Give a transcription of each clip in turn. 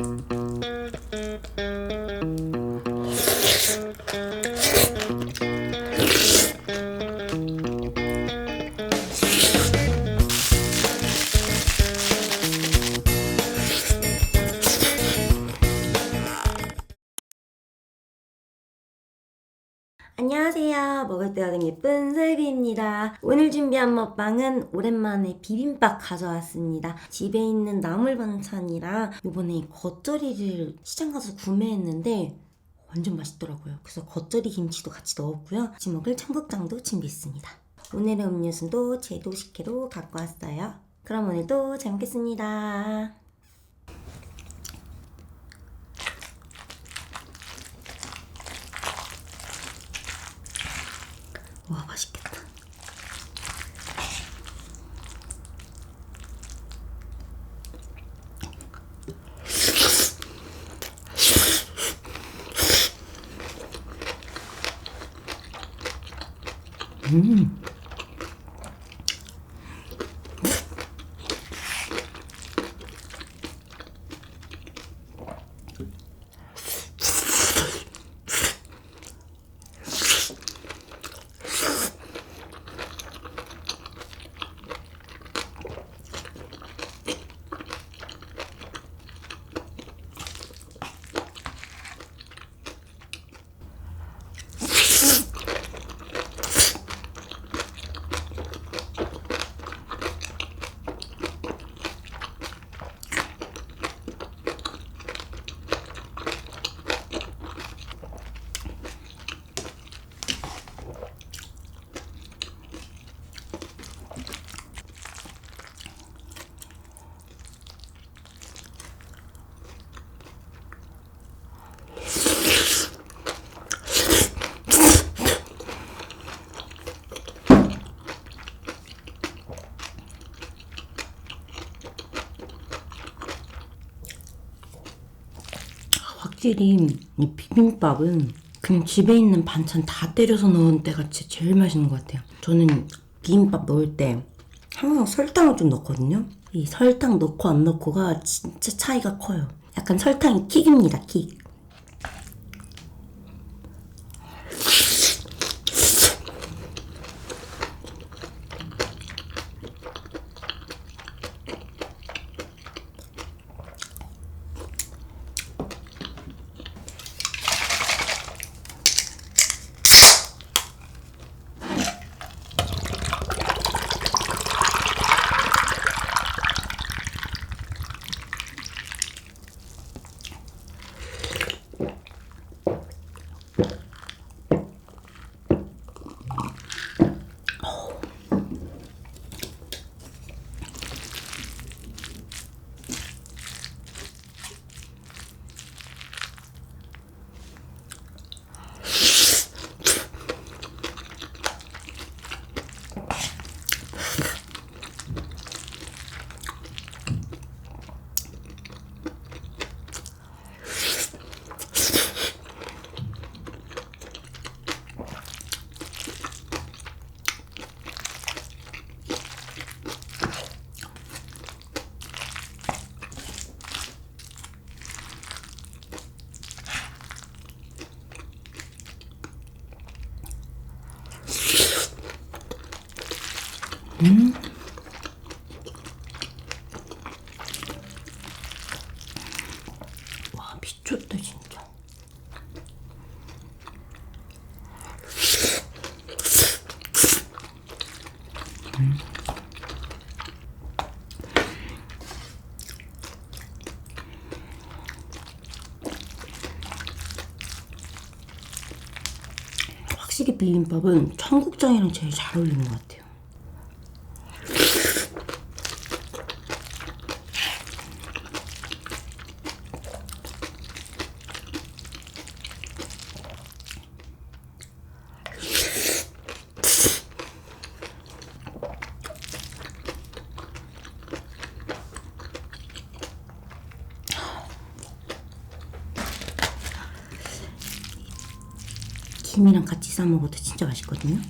Thank you. 예쁜 설비입니다. 오늘 준비한 먹방은 오랜만에 비빔밥 가져왔습니다. 집에 있는 나물 반찬이랑 요번에 겉절이를 시장 가서 구매했는데 완전 맛있더라고요. 그래서 겉절이 김치도 같이 넣었고요. 같이 먹을 청국장도 준비했습니다. 오늘의 음료수도 제도 식혜로 갖고 왔어요. 그럼 오늘도 잘 먹겠습니다. 와 맛있겠다. 확실히 이 비빔밥은 그냥 집에 있는 반찬 다 때려서 넣은 때가 진짜 제일 맛있는 것 같아요. 저는 비빔밥 넣을 때 항상 설탕을 좀 넣거든요. 이 설탕 넣고 안 넣고가 진짜 차이가 커요. 약간 설탕이 킥입니다, 킥. 와 미쳤다 진짜. 확실히 비빔밥은 청국장이랑 제일 잘 어울리는 것 같아요. 김이랑 같이 싸 먹어도 진짜 맛있거든요.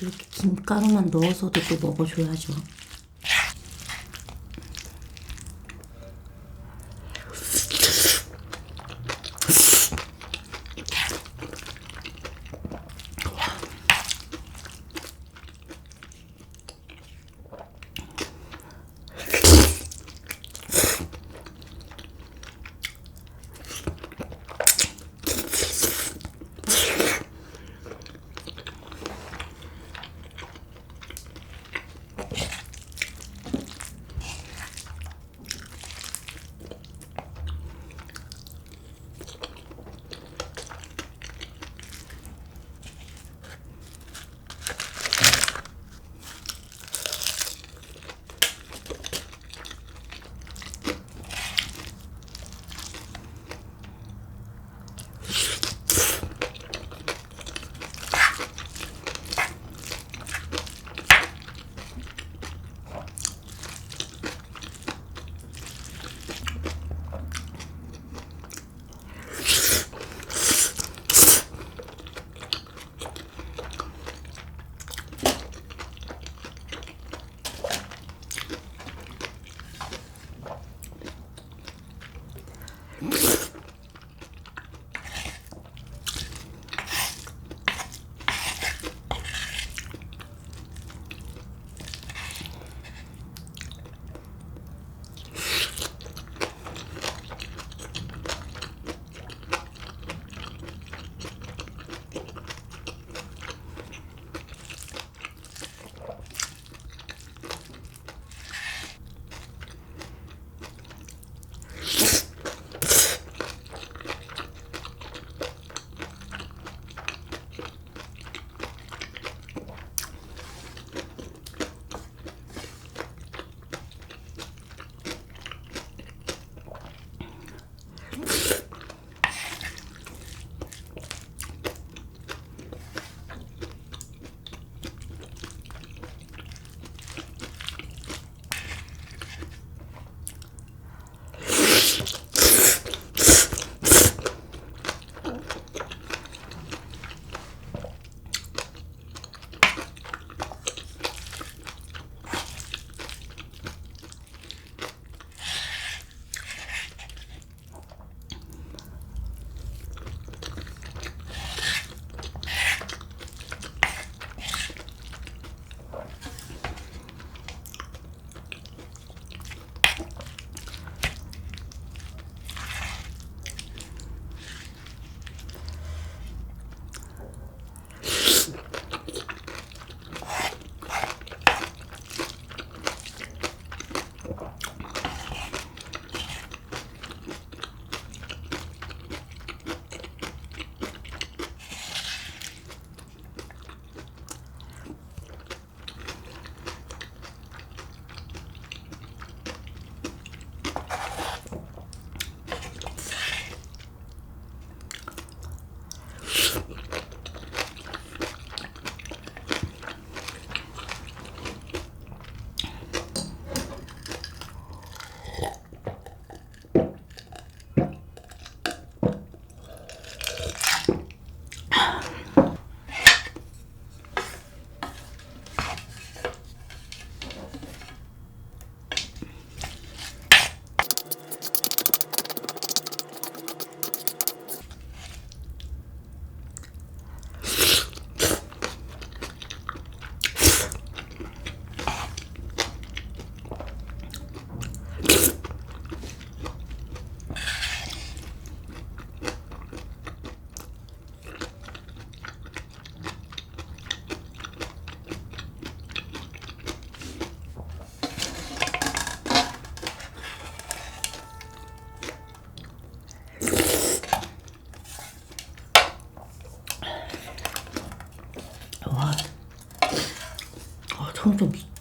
이렇게 김가루만 넣어서도 또 먹어줘야죠.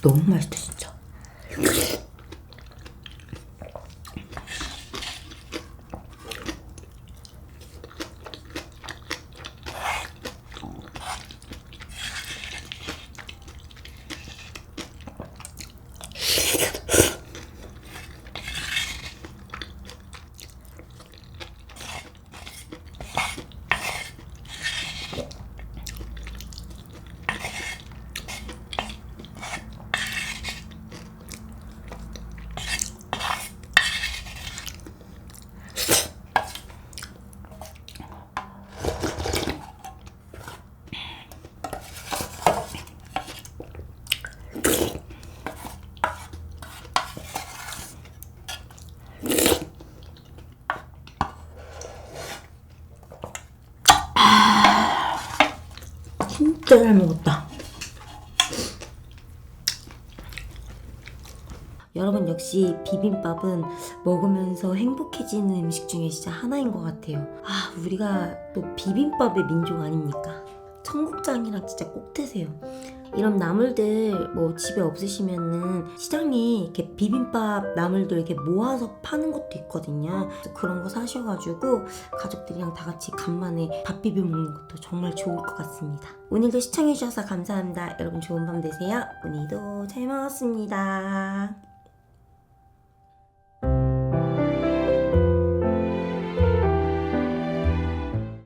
너무 진짜. 진짜 잘 먹었다. 여러분 역시 비빔밥은 먹으면서 행복해지는 음식 중에 진짜 하나인 것 같아요. 아 우리가 또 비빔밥의 민족 아닙니까? 청국장이랑 진짜 꼭 드세요. 이런 나물들 뭐 집에 없으시면은 시장에 이렇게 비빔밥 나물들 이렇게 모아서 파는 것도 있거든요. 그런 거 사셔가지고 가족들이랑 다 같이 간만에 밥 비벼 먹는 것도 정말 좋을 것 같습니다. 오늘도 시청해주셔서 감사합니다. 여러분 좋은 밤 되세요. 오늘도 잘 먹었습니다.